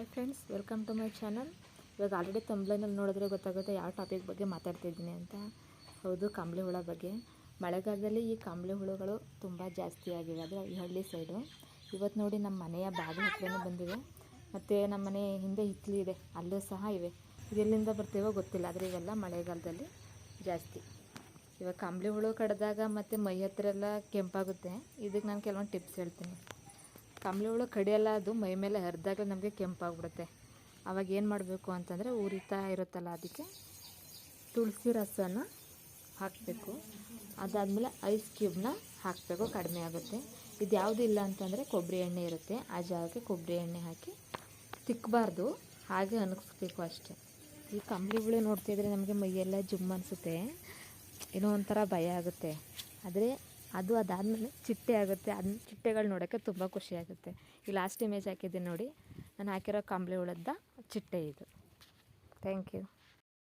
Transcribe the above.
Hi friends, welcome to my channel. ಇವಾಗ already ತಂಬ್ಲೈನಲ್ಲಿ ನೋಡಿದ್ರೆ ಗೊತ್ತಾಗುತ್ತೆ ಯಾವ ಟಾಪಿಕ್ ಬಗ್ಗೆ ಮಾತಾಡ್ತಿದ್ದೀನಿ ಅಂತ. ಹೌದು, ಕಂಬಳಿ ಹುಳ ಬಗ್ಗೆ. ಮಳೆಗಾಲದಲ್ಲಿ ಈ ಕಂಬಳಿ ಹುಳುಗಳು ತುಂಬ ಜಾಸ್ತಿ ಆಗಿವೆ. ಆದರೆ ಈ ಹಳ್ಳಿ ಸೈಡು ಇವತ್ತು ನೋಡಿ ನಮ್ಮ ಮನೆಯ ಬಾಗಿಲು ಹತ್ರನೇ ಬಂದಿವೆ ಮತ್ತು ನಮ್ಮ ಮನೆ ಹಿಂದೆ ಹಿತ್ತಲು ಇದೆ. ಅಲ್ಲೂ ಸಹ ಇವೆ. ಇದೆಲ್ಲಿಂದ ಬರ್ತೀವೋ ಗೊತ್ತಿಲ್ಲ, ಆದರೆ ಇವೆಲ್ಲ ಮಳೆಗಾಲದಲ್ಲಿ ಜಾಸ್ತಿ. ಇವಾಗ ಕಂಬಳಿ ಹುಳು ಕಡ್ದಾಗ ಮತ್ತು ಮೈ ಹತ್ರ ಎಲ್ಲ ಕೆಂಪಾಗುತ್ತೆ. ಇದಕ್ಕೆ ನಾನು ಕೆಲವೊಂದು ಟಿಪ್ಸ್ ಹೇಳ್ತೀನಿ. ಕಂಬಳಿ ಹುಳು ಕಡಿಯಲ್ಲ, ಅದು ಮೈ ಮೇಲೆ ಹರಿದಾಗ ನಮಗೆ ಕೆಂಪಾಗ್ಬಿಡುತ್ತೆ. ಆವಾಗ ಏನು ಮಾಡಬೇಕು ಅಂತಂದರೆ ಉರಿತಾ ಇರುತ್ತಲ್ಲ ಅದಕ್ಕೆ ತುಳಸಿ ರಸನ ಹಾಕಬೇಕು. ಅದಾದಮೇಲೆ ಐಸ್ ಕ್ಯೂಬ್ನ ಹಾಕಬೇಕು, ಕಡಿಮೆ ಆಗುತ್ತೆ. ಇದು ಯಾವುದೂ ಇಲ್ಲ ಅಂತಂದರೆ ಕೊಬ್ಬರಿ ಎಣ್ಣೆ ಇರುತ್ತೆ. ಆ ಜಾಗಕ್ಕೆ ಕೊಬ್ಬರಿ ಎಣ್ಣೆ ಹಾಕಿ ತಿಕ್ಕಬಾರ್ದು ಹಾಗೆ ಅನಗಿಸ್ಬೇಕು ಅಷ್ಟೆ. ಈ ಕಂಬಳಿ ಹುಳು ನೋಡ್ತಿದ್ರೆ ನಮಗೆ ಮೈಯೆಲ್ಲ ಜುಮ್ ಅನಿಸುತ್ತೆ. ಏನೋ ಒಂಥರ ಭಯ ಆಗುತ್ತೆ. ಆದರೆ ಅದು ಅದಾದಮೇಲೆ ಚಿಟ್ಟೆ ಆಗುತ್ತೆ. ಅದನ್ನ ಚಿಟ್ಟೆಗಳು ನೋಡೋಕ್ಕೆ ತುಂಬ ಖುಷಿಯಾಗುತ್ತೆ ಈ ಲಾಸ್ಟ್ ಇಮೇಜ್ ಹಾಕಿದ್ದೀನಿ ನೋಡಿ. ನಾನು ಹಾಕಿರೋ ಕಂಬಳಿ ಹುಳದ ಚಿಟ್ಟೆ ಇದು. Thank you